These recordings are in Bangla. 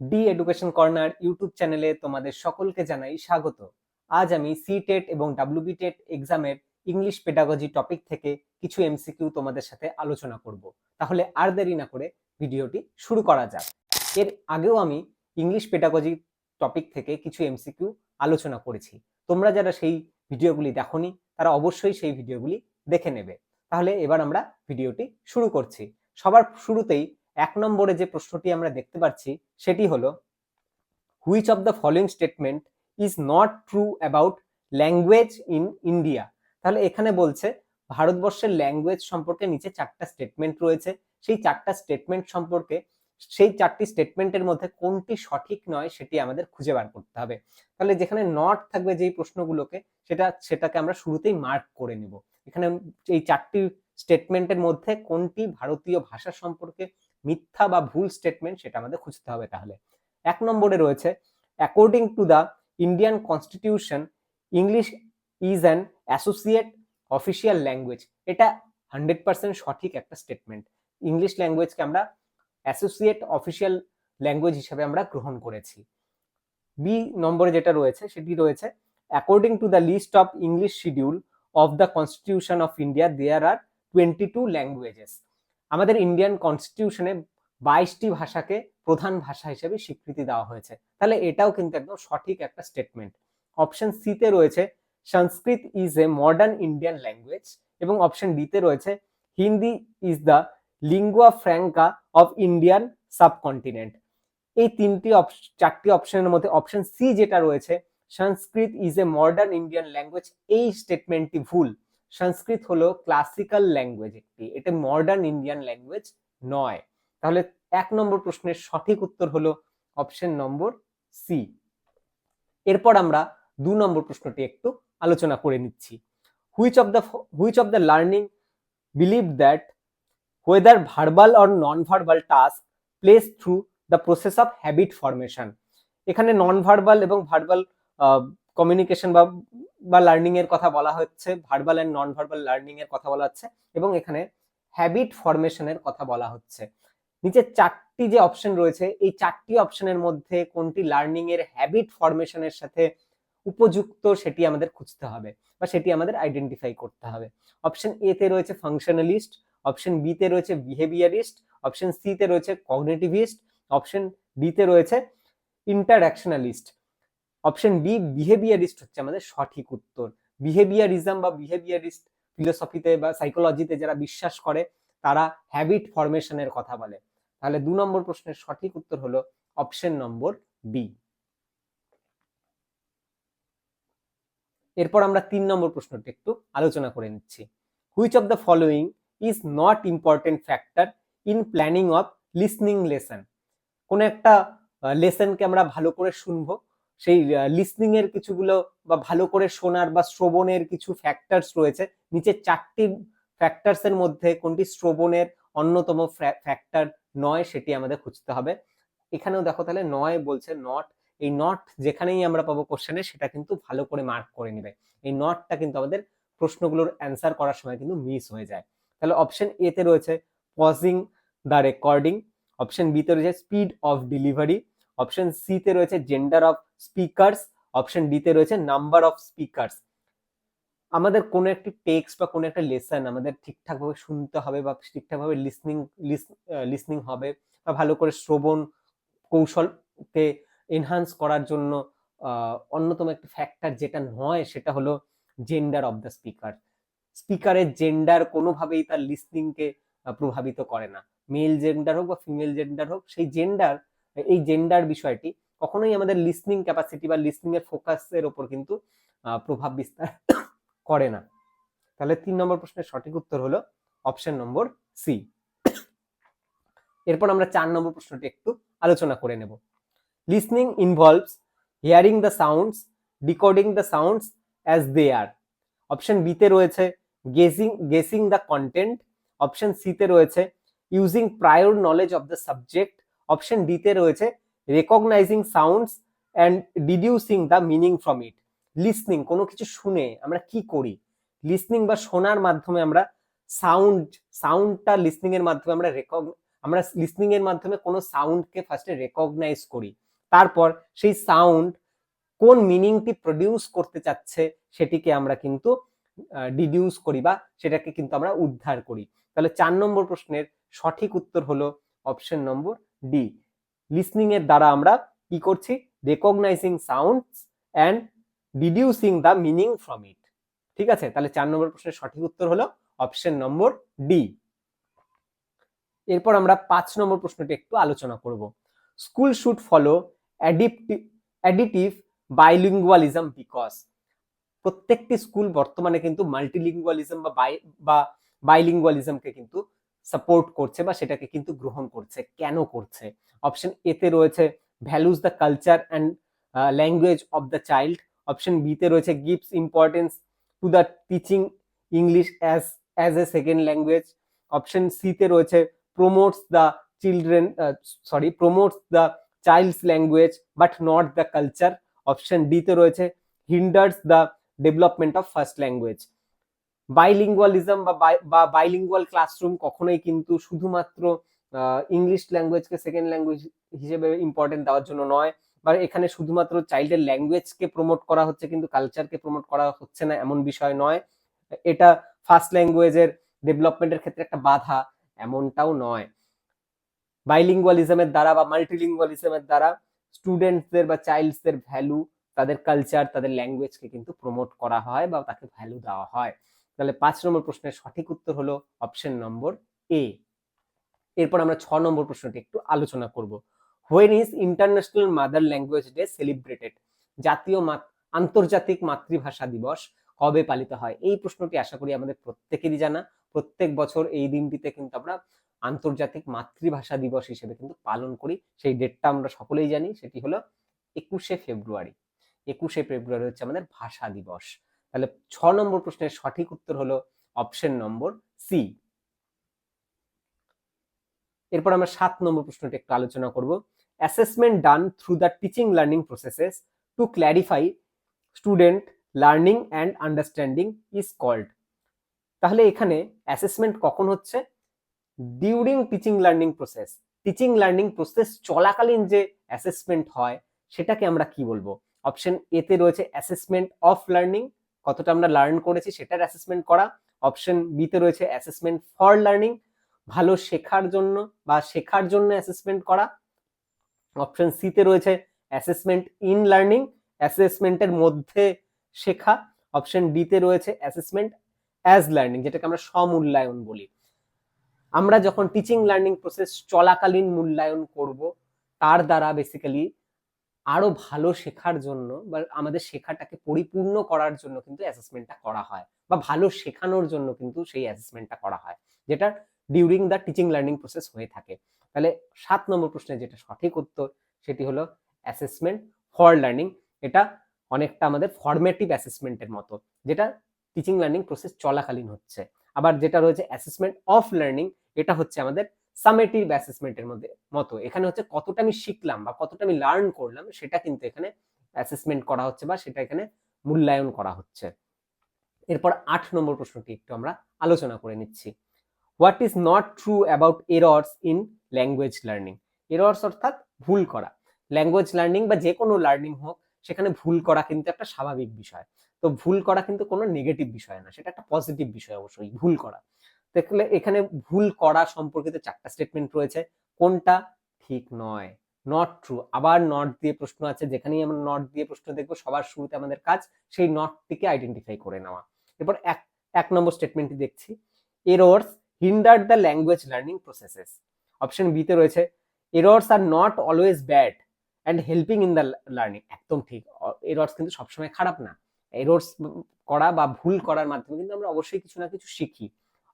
ডি এডুকেশন কর্নার ইউটিউব চ্যানেলে তোমাদের সকলকে জানাই স্বাগত। আজ আমি সি টেট এবং ডাব্লিউবি টেট এক্সামের ইংলিশ পেডাগজি টপিক থেকে কিছু এমসিকিউ তোমাদের সাথে আলোচনা করব। তাহলে আর দেরি না করে ভিডিওটি শুরু করা যাক। এর আগেও আমি ইংলিশ পেডাগজি টপিক থেকে কিছু এমসিকিউ আলোচনা করেছি। তোমরা যারা সেই ভিডিওগুলি দেখোনি, তারা অবশ্যই সেই ভিডিওগুলি দেখে নেবে। তাহলে এবার আমরা ভিডিওটি শুরু করছি। সবার শুরুতেই এক নম্বরে যে প্রশ্নটি আমরা দেখতে পাচ্ছি, সেটি হলো which of the following statement is not true about language in India তাহলে এখানে বলছে, ভারতবর্ষের ল্যাঙ্গুয়েজ সম্পর্কে নিচে চারটা স্টেটমেন্ট রয়েছে। সেই চারটা স্টেটমেন্ট সম্পর্কে, সেই চারটি স্টেটমেন্টের মধ্যে কোনটি সঠিক নয়, সেটি আমাদের খুঁজে বার করতে হবে। তাহলে যেখানে নট থাকবে যেই প্রশ্নগুলোকে, সেটা, সেটাকে আমরা শুরুতেই মার্ক করে নেব। এখানে এই চারটি স্টেটমেন্টের মধ্যে কোনটি ভারতীয় ভাষা সম্পর্কে মিথ্যা বা ভুল স্টেটমেন্ট সেটা আমাদের খুঁজতে হবে তাহলে। এক নম্বরে রয়েছে according to the Indian constitution English is an associate official language এটা হান্ড্রেড পার্সেন্ট সঠিক একটা স্টেটমেন্ট ইংলিশ ল্যাঙ্গুয়েজকে আমরা অ্যাসোসিয়েট অফিসিয়াল ল্যাঙ্গুয়েজ হিসেবে আমরা গ্রহণ করেছি। বি নম্বরে যেটা রয়েছে, সেটি রয়েছে according to the list of English schedule of the constitution of India there are twenty two languages আমাদের ইন্ডিয়ান কনস্টিটিউশনে বাইশটি ভাষাকে প্রধান ভাষা হিসেবে স্বীকৃতি দেওয়া হয়েছে। তাহলে এটাও কিন্তু একদম সঠিক একটা স্টেটমেন্ট অপশন সিতে রয়েছে Sanskrit is a modern Indian language এবং অপশন ডিতে রয়েছে Hindi is the lingua franca of Indian subcontinent এই তিনটি চারটি অপশনের মধ্যে অপশন সি যেটা রয়েছে Sanskrit is a modern Indian language এই স্টেটমেন্টটি ভুল। সংস্কৃত হলো ক্লাসিক্যাল ল্যাঙ্গুয়েজ একটি। এটা মডার্ন ইন্ডিয়ান ল্যাঙ্গুয়েজ নয়। তাহলে এক নম্বর প্রশ্নের সঠিক উত্তর হলো অপশন নম্বর সি এরপর আমরা দু নম্বর প্রশ্নটি একটু আলোচনা করে নিচ্ছি। Which of the which of the learning believe that whether verbal or non verbal task place through the process of habit formation এখানে নন ভার্বাল এবং ভার্বাল কমিউনিকেশন বা বা লার্নিং এর কথা বলা হচ্ছে verbal and non verbal learning এর কথা বলা হচ্ছে, এবং এখানে হ্যাবিট ফরমেশনের কথা বলা হচ্ছে। নিচে চারটি যে অপশন রয়েছে, এই চারটি অপশনের মধ্যে কোনটি লার্নিং এর হ্যাবিট ফরমেশনের সাথে উপযুক্ত সেটি আমাদের খুঁজতে হবে, বা সেটি আমাদের আইডেন্টিফাই করতে হবে। অপশন এ তে রয়েছে ফাংশনালিস্ট অপশন বি তে রয়েছে বিহেভিয়ারিস্ট অপশন সি তে রয়েছে কগনিটিভিস্ট অপশন ডি তে রয়েছে ইন্টারঅ্যাকশনালিস্ট অপশন বি বিহেভিয়ারিস্ট হচ্ছে আমাদের সঠিক উত্তর। বিহেভিয়ারিজম বা বিহেভিয়ারিস্ট ফিলোসফিতে বা সাইকোলজিতে যারা বিশ্বাস করে, তারা হ্যাবিট ফরমেশনের কথা বলে। তাহলে দু নম্বর প্রশ্নের সঠিক উত্তর হলো অপশন নম্বর বি এরপর আমরা তিন নম্বর প্রশ্নটি একটু আলোচনা করে নিচ্ছি। Which of the following is not important factor in planning of listening lesson কোন একটা লেসনকে আমরা ভালো করে শুনব সেই লিসনিং এর কিছুগুলো বা ভালো করে শোনার বা শ্রবণের কিছু ফ্যাক্টরস রয়েছে। নিচে চারটি ফ্যাক্টরস এর মধ্যে কোনটি শ্রবণের অন্যতম ফ্যাক্টর নয় সেটি আমাদের খুঁজতে হবে। এখানেও দেখো তাহলে নয় বলছে নট এই নট যেখানেই আমরা পাবো কোশ্চেনে সেটা কিন্তু ভালো করে মার্ক করে নেবে। এই নটটা কিন্তু আমাদের প্রশ্নগুলোর অ্যান্সার করার সময় কিন্তু মিস হয়ে যায়। তাহলে অপশন এ তে রয়েছে pausing the recording option B তে রয়েছে speed of delivery option C তে রয়েছে gender of speakers option D তে রয়েছে নাম্বার অফ স্পিকার্স আমাদের কোনো একটি টেক্সট বা কোনো একটা লেসন আমাদের ঠিকঠাকভাবে শুনতে হবে বা ঠিকঠাকভাবে লিসনিং লিসনিং হবে বা ভালো করে শ্রবণ কৌশলকে এনহান্স করার জন্য অন্যতম একটা ফ্যাক্টর যেটা নয় সেটা হলো জেন্ডার অফ দ্য স্পিকার স্পিকারের জেন্ডার কোনোভাবেই তার লিসনিংকে প্রভাবিত করে না। মেল জেন্ডার হোক বা ফিমেল জেন্ডার হোক, সেই জেন্ডার এই জেন্ডার বিষয়টি কখনোই আমাদের লিসনিং ক্যাপাসিটি বা লিসনিং এর ফোকাসের ওপর কিন্তু প্রভাব বিস্তার করে না। তাহলে তিন নম্বর প্রশ্নের সঠিক উত্তর হলো অপশন নম্বর সি এরপর আমরা চার নম্বর প্রশ্নটি একটু আলোচনা করে নেব। Listening involves hearing the sounds decoding the sounds as they are option বিতে রয়েছে guessing guessing the content option সিতে রয়েছে using prior knowledge of the subject option ডিতে রয়েছে recognising sounds and deducing the meaning from it listening কোনো কিছু শুনে আমরা কি করি? লিসনিং বা শোনার মাধ্যমে আমরা সাউন্ড সাউন্ডটা লিসনিং এর মাধ্যমে আমরা রেকগ আমরা লিসনিং এর মাধ্যমে কোনো সাউন্ডকে ফার্স্টে রেকগনাইজ করি। তারপর সেই সাউন্ড কোন মিনিংটি প্রডিউস করতে চাচ্ছে সেটিকে আমরা কিন্তু ডিডিউস করি বা সেটাকে কিন্তু আমরা উদ্ধার করি। তাহলে চার নম্বর প্রশ্নের সঠিক উত্তর হলো অপশন নম্বর ডি লিসনিং এর দ্বারা আমরা কি করছি? Recognising sounds and deducing the meaning from it ঠিক আছে? তাহলে চার নম্বর প্রশ্নের সঠিক উত্তর হলো অপশন নম্বর ডি এরপর আমরা পাঁচ নম্বর প্রশ্নটি একটু আলোচনা করব। School should follow additive bilingualism because প্রত্যেকটি স্কুল বর্তমানে কিন্তু মাল্টিলিঙ্গুয়ালিজম বা বাই বা বাইলিঙ্গুয়ালিজমকে কিন্তু সাপোর্ট করছে বা সেটাকে কিন্তু গ্রহণ করছে। কেন করছে? অপশন এতে রয়েছে values the culture and language of the child option বিতে রয়েছে gives importance to the teaching English as as a second language option সিতে রয়েছে promotes the children sorry promotes the child's language but not the culture option ডিতে রয়েছে hinders the development of first language bilingualism বা বাইলিঙ্গুয়াল ক্লাসরুম কখনোই কিন্তু শুধুমাত্র ইংলিশ ল্যাঙ্গুয়েজকে সেকেন্ড ল্যাঙ্গুয়েজ হিসেবে ইম্পর্টেন্ট দেওয়ার জন্য নয়, বা এখানে শুধুমাত্র চাইল্ডের ল্যাঙ্গুয়েজকে প্রমোট করা হচ্ছে কিন্তু কালচারকে প্রমোট করা হচ্ছে না এমন বিষয় নয়। এটা ফার্স্ট ল্যাঙ্গুয়েজের ডেভেলপমেন্টের ক্ষেত্রে একটা বাধা, এমনটাও নয়। বাইলিঙ্গুয়ালিজমের দ্বারা বা মাল্টিলিঙ্গুয়ালিজমের দ্বারা স্টুডেন্টসদের বা চাইল্ডসদের ভ্যালু তাদের কালচার তাদের ল্যাঙ্গুয়েজকে কিন্তু প্রমোট করা হয় বা তাকে ভ্যালু দেওয়া হয়। তাহলে পাঁচ নম্বর প্রশ্নের সঠিক উত্তর হলো অপশন নম্বর এ এরপর আমরা ছ নম্বর প্রশ্নটি একটু আলোচনা করব। When is international mother language day celebrated জাতীয় আন্তর্জাতিক মাতৃভাষা দিবস কবে পালিত হয়? এই প্রশ্নটি আশা করি আমাদের প্রত্যেকেরই জানা। প্রত্যেক বছর এই দিনটিতে কিন্তু আমরা আন্তর্জাতিক মাতৃভাষা দিবস হিসেবে কিন্তু পালন করি। সেই ডেটটা আমরা সকলেই জানি, সেটি হলো একুশে ফেব্রুয়ারি। একুশে ফেব্রুয়ারি হচ্ছে আমাদের ভাষা দিবস। তাহলে ছ নম্বর প্রশ্নের সঠিক উত্তর হলো অপশন নম্বর সি এরপর আমরা সাত নম্বর প্রশ্নটি একটু আলোচনা করব। Assessment done through the teaching learning processes to clarify student learning and understanding is called তাহলে এখানে অ্যাসেসমেন্ট কখন হচ্ছে? During teaching learning process teaching learning process চলাকালীন যে অ্যাসেসমেন্ট হয়, সেটাকে আমরা কি বলব? অপশন এতে রয়েছে অ্যাসেসমেন্ট অফ লার্নিং কতটা আমরা লার্ন করেছি সেটার অ্যাসেসমেন্ট করা। অপশন বিতে রয়েছে অ্যাসেসমেন্ট ফর লার্নিং ভালো শেখার জন্য বা শেখার জন্য অ্যাসেসমেন্ট করা। অপশন সিতে রয়েছে অ্যাসেসমেন্ট ইন লার্নিং অ্যাসেসমেন্টের মধ্যে শেখা। অপশন ডিতে রয়েছে অ্যাসেসমেন্ট অ্যাজ লার্নিং যেটাকে আমরা সমূল্যায়ন বলি। আমরা যখন টিচিং লার্নিং প্রসেস চলাকালীন মূল্যায়ন করব, তার দ্বারা বেসিক্যালি আরও ভালো শেখার জন্য বা আমাদের শেখাটাকে পরিপূর্ণ করার জন্য কিন্তু অ্যাসেসমেন্টটা করা হয় বা ভালো শেখানোর জন্য কিন্তু সেই অ্যাসেসমেন্টটা করা হয়, যেটা during the teaching learning process হয়ে থাকে। তাহলে সাত নম্বর প্রশ্নের যেটা সঠিক উত্তর, সেটি হলো অ্যাসেসমেন্ট ফর লার্নিং এটা অনেকটা আমাদের ফরমেটিভ অ্যাসেসমেন্টের মতো, যেটা টিচিং লার্নিং প্রসেস চলাকালীন হচ্ছে। আবার যেটা রয়েছে অ্যাসেসমেন্ট অফ লার্নিং এটা হচ্ছে আমাদের সামেটিভ অ্যাসেসমেন্টের মধ্যে মতো। এখানে হচ্ছে কতটা আমি শিখলাম বা কতটা আমি লার্ন করলাম, সেটা কিন্তু এখানে অ্যাসেসমেন্ট করা হচ্ছে বা সেটা এখানে মূল্যায়ন করা হচ্ছে। এরপর আট নম্বর প্রশ্নটি একটু আমরা আলোচনা করে নিচ্ছি। What is not true about errors in language learning errors অর্থাৎ ভুল করা। ল্যাঙ্গুয়েজ লার্নিং বা যে কোনো লার্নিং হোক, সেখানে ভুল করা কিন্তু একটা স্বাভাবিক বিষয়। তো ভুল করা কিন্তু কোনো নেগেটিভ বিষয় না, সেটা একটা পজিটিভ বিষয় অবশ্যই, ভুল করা। দেখলে এখানে ভুল করা সম্পর্কিত চারটা স্টেটমেন্ট রয়েছে। কোনটা? ঠিক নয়। নট ট্রু আবার নট দিয়ে প্রশ্ন আছে, যেখানেই আমরা নট দিয়ে প্রশ্ন দেখব, সবার শুরুতে আমাদের কাজ সেই নটটিকে আইডেন্টিফাই করে নেওয়া। এরপর এক এক নম্বর স্টেটমেন্টটি দেখছি। Errors hinder the language learning processes option বিতে রয়েছে errors are not always bad and helping in the learning একদম ঠিক। এরর্স কিন্তু সবসময় খারাপ না। এরর্স করা বা ভুল করার মাধ্যমে কিন্তু আমরা অবশ্যই কিছু না কিছু শিখি।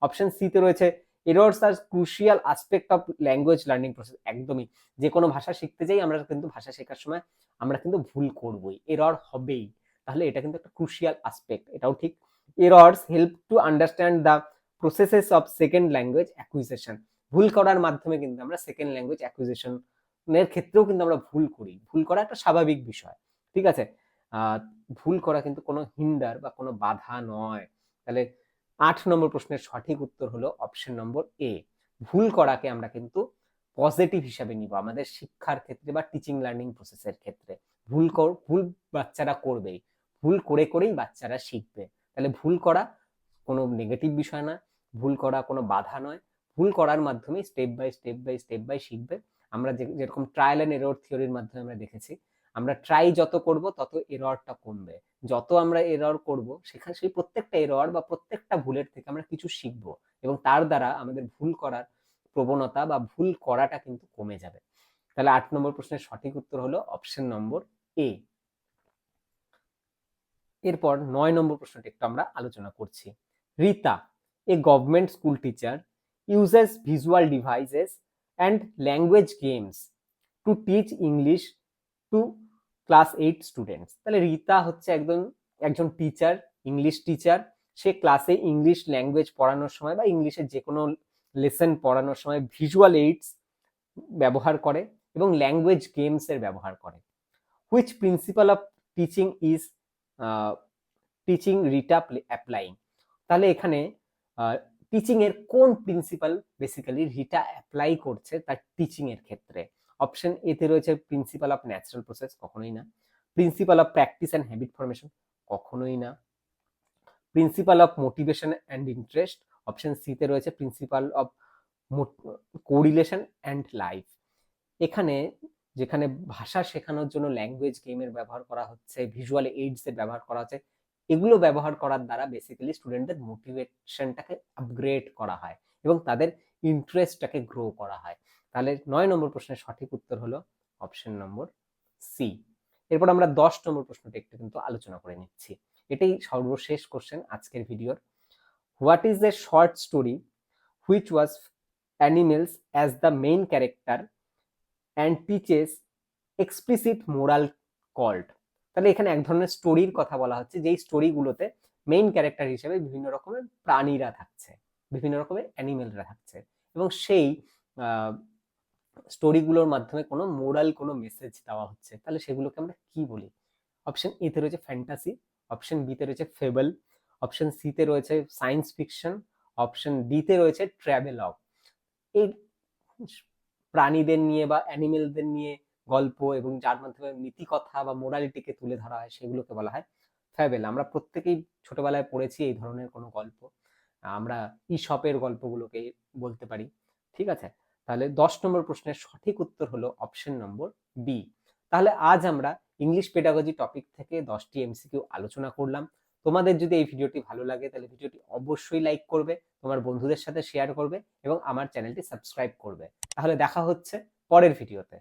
অপশন সিতে রয়েছে errors are crucial aspect of language learning process একদমই। যে কোনো ভাষা শিখতে যাই আমরা কিন্তু ভাষা শেখার সময় আমরা কিন্তু ভুল করবই। এরর হবেই। তাহলে এটা কিন্তু একটা ক্রুশিয়াল আসপেক্ট এটাও ঠিক। Errors help to understand the processes of second language acquisition ভুল করার মাধ্যমে কিন্তু আমরা সেকেন্ড ল্যাঙ্গুয়েজ অ্যাকুইজিশন এর ক্ষেত্রেও কিন্তু আমরা ভুল করি। ভুল করা একটা স্বাভাবিক বিষয়, ঠিক আছে? ভুল করা কিন্তু কোনো হিন্ডার বা কোনো বাধা নয়। তাহলে আট নম্বর প্রশ্নের সঠিক উত্তর হলো অপশন নম্বর এ ভুল করাকে আমরা কিন্তু পজিটিভ হিসাবে নিব আমাদের শিক্ষার ক্ষেত্রে বা টিচিং লার্নিং প্রসেসের ক্ষেত্রে। ভুল ভুল বাচ্চারা করবেই, ভুল করে করেই বাচ্চারা শিখবে। তাহলে ভুল করা কোনো নেগেটিভ বিষয় না ভুল করা কোনো বাধা নয়। ভুল করার মাধ্যমে step by step by step by শিখবে। আমরা যেরকম ট্রায়াল অ্যান্ড এরর থিওরির মাধ্যমে আমরা দেখেছি আমরা ট্রাই যত করব, তত এররটা কমবে। যত আমরা এরর করব, সেখানে, সেই প্রত্যেকটা এরর বা প্রত্যেকটা ভুলের থেকে আমরা কিছু শিখব এবং তার দ্বারা আমাদের ভুল করার প্রবণতা বা ভুল করাটা কিন্তু কমে যাবে। তাহলে আট নম্বর প্রশ্নের সঠিক উত্তর হলো অপশন নম্বর এ এরপর নয় নম্বর প্রশ্নটি একটু আমরা আলোচনা করছি। Rita a government school teacher uses visual devices and language games to teach English to class eight students. তাহলে রীতা হচ্ছে একজন একজন টিচার ইংলিশ টিচার সে ক্লাসে ইংলিশ ল্যাঙ্গুয়েজ পড়ানোর সময় বা ইংলিশের যে কোনো লেসন পড়ানোর সময় ভিজুয়াল এইডস ব্যবহার করে এবং ল্যাঙ্গুয়েজ গেমসের ব্যবহার করে। Which principle of teaching is teaching Rita applying তাহলে এখানে টিচিংয়ের কোন প্রিন্সিপাল বেসিক্যালি রিটা অ্যাপ্লাই করছে তার টিচিংয়ের ক্ষেত্রে? অপশন এতে রয়েছে প্রিন্সিপাল অফ ন্যাচারাল প্রসেস কখনোই না। Principle of practice and habit formation কখনোই না। Principle of motivation and interest option সিতে রয়েছে principle of correlation and life এখানে, যেখানে ভাষা শেখানোর জন্য ল্যাঙ্গুয়েজ গেমের ব্যবহার করা হচ্ছে ভিজুয়াল এইডস এর ব্যবহার করা হচ্ছে, এগুলো ব্যবহার করার দ্বারা বেসিক্যালি স্টুডেন্টদের মোটিভেশনটাকে আপগ্রেড করা হয় এবং তাদের ইন্টারেস্টটাকে গ্রো করা হয়। তাহলে নয় নম্বর প্রশ্নের সঠিক উত্তর হলো অপশন নম্বর সি এরপর আমরা দশ নম্বর প্রশ্নটা একটু কিন্তু আলোচনা করে নিচ্ছি। এটাই সর্বশেষ কোশ্চেন আজকের ভিডিওর। What is a short story which was animals as the main character and teaches explicit moral called তাহলে এখানে এক ধরনের স্টোরির কথা বলা হচ্ছে, যেই স্টোরিগুলোতে মেইন ক্যারেক্টার হিসেবে বিভিন্ন রকমের প্রাণীরা থাকছে, বিভিন্ন রকমের অ্যানিমেলরা থাকছে। এবং সেই স্টোরিগুলোর মাধ্যমে কোনো মোরাল কোনো মেসেজ দেওয়া হচ্ছে, তাহলে সেগুলোকে আমরা কি বলি? অপশন এতে রয়েছে ফ্যান্টাসি অপশন বিতে রয়েছে ফেবল অপশন সিতে রয়েছে সায়েন্স ফিকশন অপশন ডিতে রয়েছে ট্র্যাভেল অফ এই প্রাণীদের নিয়ে বা অ্যানিমেলদের নিয়ে গল্প এবং যার মাধ্যমে নীতিকথা বা মোরালিটিকে তুলে ধরা হয়, সেগুলোকে বলা হয় ফ্যাবেল আমরা প্রত্যেকেই ছোটবেলায় পড়েছি এই ধরনের কোনো গল্প। আমরা ইশপের গল্পগুলোকে বলতে পারি, ঠিক আছে? তাহলে দশ নম্বর প্রশ্নের সঠিক উত্তর হলো অপশন নম্বর বি তাহলে আজ আমরা ইংলিশ পেডাগজি টপিক থেকে দশটি এমসিকিউ আলোচনা করলাম। তোমাদের যদি এই ভিডিওটি ভালো লাগে, তাহলে ভিডিওটি অবশ্যই লাইক করবে, তোমার বন্ধুদের সাথে শেয়ার করবে এবং আমার চ্যানেলটি সাবস্ক্রাইব করবে। তাহলে দেখা হচ্ছে পরের ভিডিওতে